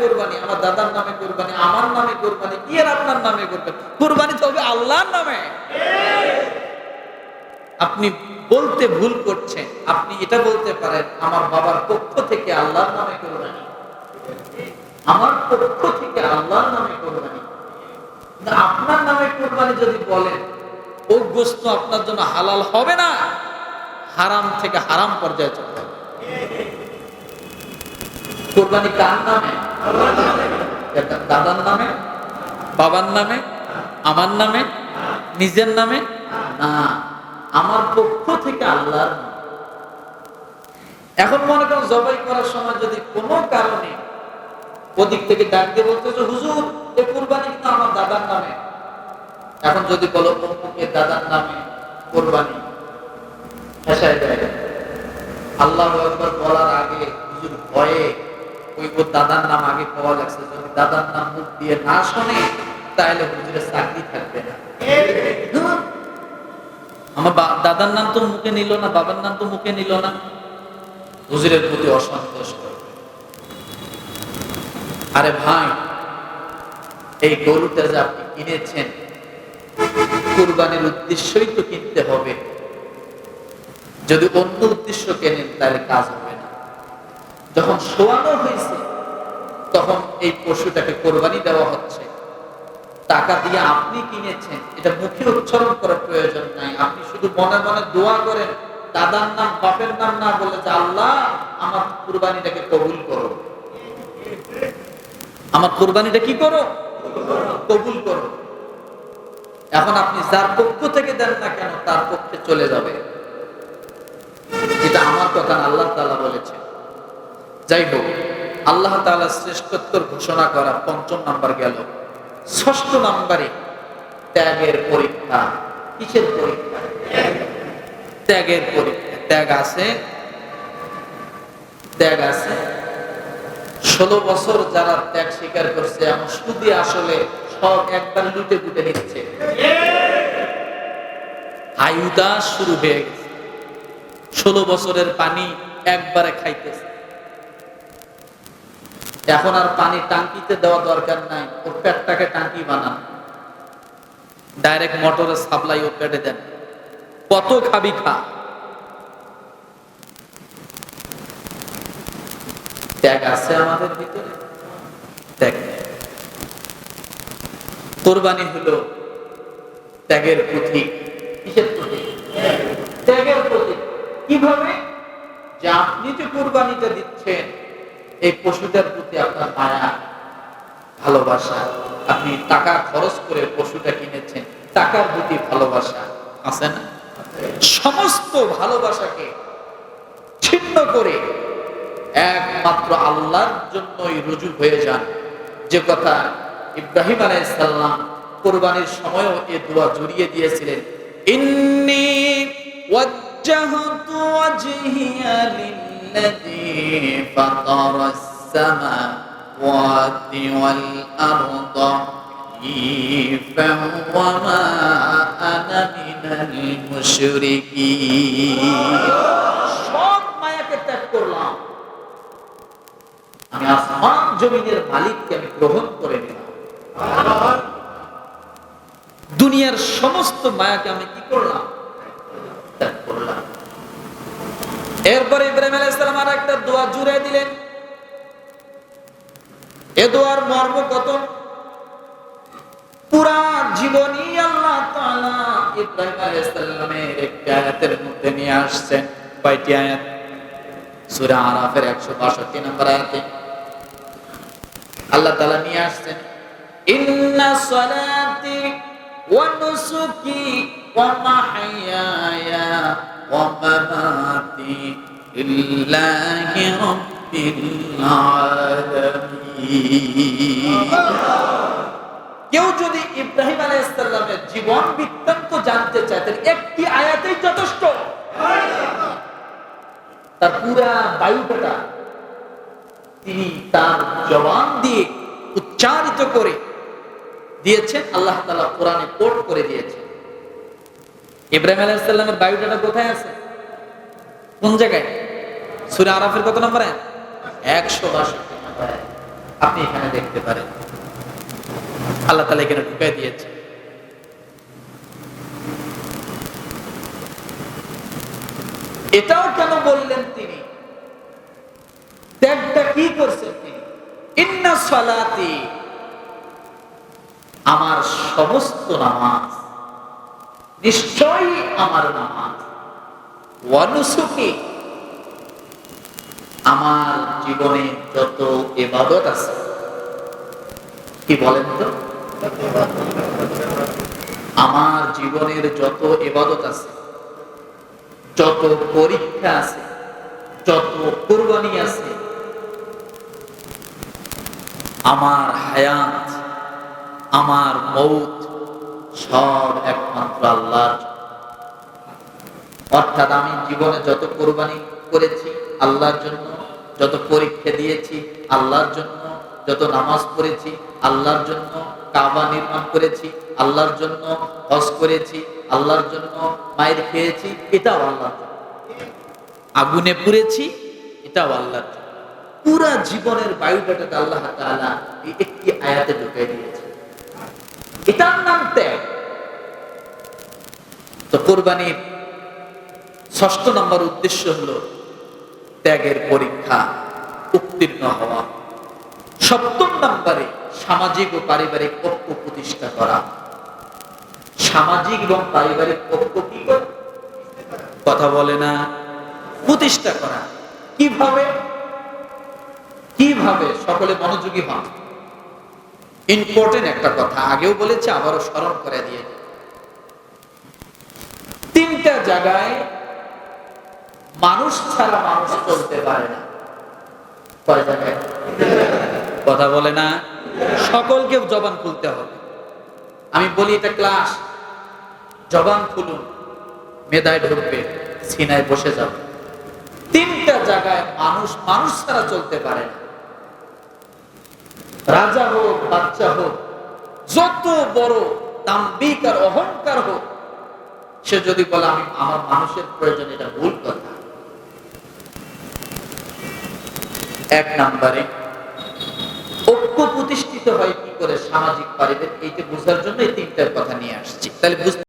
কোরবানি, আমার দাদার নামে কোরবানি, আমার নামে কোরবানি কি আর আপনার নামে করবেন। কোরবানি তো হবে আল্লাহর নামে। আপনি বলতে ভুল করছেন, আপনি এটা বলতে পারেন, আমার বাবার পক্ষ থেকে আল্লাহর নামে কোরবানি। আমার পক্ষ থেকে আল্লাহর নামে কোরবানি। আপনার নামে কোরবানি যদি বলেন, ও গোস্ত আপনার জন্য হালাল হবে না, হারাম থেকে হারাম পর্যায়ে হবে কোরবানি কার নামে? দাদার নামে? বাবার নামে? আমার নামে? নিজের নামে? না, আমার পক্ষ থেকে আল্লাহর এখন মনে করেন জবাই করার সময় যদি কোনো কারণে ওদিক থেকে ডাক দিয়ে বলতে যে, হুজুর এই কোরবানি কিন্তু আমার দাদার নামে। এখন যদি বলো অমুকের দাদার নামে কোরবানি। আল্লাহ বলার আগে ওর দাদার নাম আগে পাওয়া লাগছে যদি দাদার নাম মুখ দিয়ে না শোনে, তাহলে হুজুরের চাকরি থাকবে না। আমার দাদার নাম তো মুখে নিল না, বাবার নাম তো মুখে নিল না। হুজুরের প্রতি অসন্তোষ আরে ভাই, এই গরুটা যে আপনি কিনেছেন, কুরবানির উদ্দেশ্যই তো কিনতে হবে। যদি অন্য উদ্দেশ্য কেনেন, তাহলে কাজ হবে। যখন শোয়ানো হয়েছে, তখন এই পশুটাকে কোরবানি দেওয়া হচ্ছে। টাকা দিয়ে আপনি কিনেছেন, এটা মুখে উচ্চারণ করার প্রয়োজন নাই। আপনি শুধু মনে মনে দোয়া করেন, দাদার নাম, বাপের নাম না বলে যে, আল্লাহ, আমার কুরবানিটাকে কবুল করো। আমার কুরবানিটা কি করো? কবুল করো। এখন আপনি যার পক্ষ থেকে দেন না কেন, তার পক্ষে চলে যাবে। এটা আমার কথা আল্লাহ তাআলা বলেছে যাই হোক, আল্লাহ তাআলা শ্রেষ্ঠত্বর ঘোষণা করা পঞ্চম নাম্বার গেল। ষষ্ঠ নাম্বারে ত্যাগের পরীক্ষা। কিসের পরীক্ষা? ত্যাগের পরীক্ষা। ত্যাগ আছে? ত্যাগ আছে। ষোলো বছর যারা ত্যাগ স্বীকার করছে এমন সুদি আসলে সব একবার লুটে পুটে নিচ্ছে। হায়ুদা শুরু হয়ে গেছে। ষোলো বছরের পানি একবারে খাইতেছে। এখন আর পানি টাঙ্কিতে দেওয়া দরকার নাই। ওর পেটটাকে টাঙ্কি বানান। ডাইরেক্ট মোটরের সাপ্লাই ওর পেটে দেন। কত খাবি খা। ত্যাগ আছে আমাদের ভিতরে। ত্যাগ। কোরবানি হলো ত্যাগের প্রতীক। কিসের ত্যাগের প্রতীক। কীভাবে? যে আপনি যে কোরবানিটা দিচ্ছেন এই পশুটার প্রতি আপনার মায়া, ভালোবাসা, আপনি টাকা খরচ করে পশুটা কিনেছেন, টাকার প্রতি ভালোবাসা আছে না? সমস্ত ভালোবাসাকে ছিন্ন করে একমাত্র আল্লাহর জন্যই রুজু হয়ে যান। যে কথা ইব্রাহিম আলাইসাল্লাম কোরবানির সময়ও এ দোয়া জড়িয়ে দিয়েছিলেন ফাতারাস সামাওয়াতি ওয়াল আরদা حنيفا وما أنا من المشركين সব মায়াকে ত্যাগ করলাম আমি আসমান জমিনের মালিককে আমি গ্রহণ করে নিলাম দুনিয়ার সমস্ত মায়াকে আমি কি করলাম এরপরে ইব্রাহিম আলাইহিস সালাম আর একটা দোয়া জুড়ে দিলেন। এ দোয়ার মর্ম কত? পুরা আল্লাহ ইব্রাহিম একটি আয়াতের মধ্যে নিয়ে আসছেন। কয়টি আয়াত? আরাফের 162 নম্বর আয়াতে। আল্লাহ তাআলা নিয়ে আসছেন, ইন্না সালাতি ওয়া নুসুকি ওয়া মামাতি লিল্লাহি রাব্বিল কেউ যদি ইব্রাহিম আলাইহিসসালামের জীবন বৃত্তান্ত জানতে চায়, তাহলে একটি আয়াতেই যথেষ্ট। তার পুরা বায়ুটা তিনি তার জবান দিয়ে উচ্চারিত করে দিয়েছেন, আল্লাহ তালা কোরআনে কোট করে দিয়েছেন। ইব্রাহিম আলাইহিসসালামের বায়ুটাটা কোথায় আছে? কোন জায়গায়? সূরা আরাফের কত নম্বর? 162 আপনি এখানে দেখতে পারেন। আল্লাহ তালা এখানে ঢুকাই দিয়েছে। এটাও কেন বললেন তিনি? ত্যাগটা কি করছেন তিনি? ইন্না আমার সমস্ত নামাজ নিশ্চয়ই আমার নামাজ। আমার জীবনে যত এবাদত আছে, কি বলেন তো? আমার জীবনের যত এবাদত আছে, যত পরীক্ষা আছে, যত কোরবানি আছে, আমার হায়াত, আমার মৌত সব একমাত্র আল্লাহর। অর্থাৎ আমি জীবনে যত কোরবানি করেছি আল্লাহর জন্য, যত পরীক্ষা দিয়েছি আল্লাহর জন্য, যত নামাজ পড়েছি আল্লাহর জন্য, কাবা নির্মাণ করেছি আল্লাহর জন্য, হজ করেছি আল্লাহর জন্য, মায়ের খেয়েছি, এটাও আল্লাহ আগুনে পুড়েছি, এটাও আল্লাহর জন্য। পুরা জীবনের বায়ুটাকে আল্লাহ তাআলা একটি আয়াতে ঢুকিয়ে দিয়েছে এটার নাম ত্যাগ তো কোরবানির ষষ্ঠ নম্বর উদ্দেশ্য হলো ত্যাগের পরীক্ষা, উত্তীর্ণ হওয়া। সপ্তম নম্বরে সামাজিক ও পারিবারিক ঐক্য প্রতিষ্ঠা করা। সামাজিক এবং পারিবারিক ঐক্য কি কথা বলে না। প্রতিষ্ঠা করা। কীভাবে? কীভাবে? সকলে মনোযোগী হন। ইম্পর্টেন্ট একটা কথা, আগেও বলেছে, আবারও স্মরণ করে দিয়ে তিনটা জায়গায় মানুষ ছাড়া মানুষ চলতে পারে না। কথা বলে না। সকলকে জবান খুলতে হবে। আমি বলি, এটা ক্লাস। জবান খুলুন। মেধায় ঢুকবে, সিনায় বসে যাবে। তিনটা জায়গায় মানুষ মানুষ ছাড়া চলতে পারে না। রাজা হোক বাচ্চা হোক, যত বড় দাম্বিক আর অহংকার হোক, সে যদি বলে, আমি আমার মানুষের প্রয়োজন এটা ভুল কথা এক নাম্বারে, ঐক্য প্রতিষ্ঠিত হয় কি করে সামাজিক পারিবারিক এইটা বোঝার জন্য এই তিনটার কথা নিয়ে আসছি। তাহলে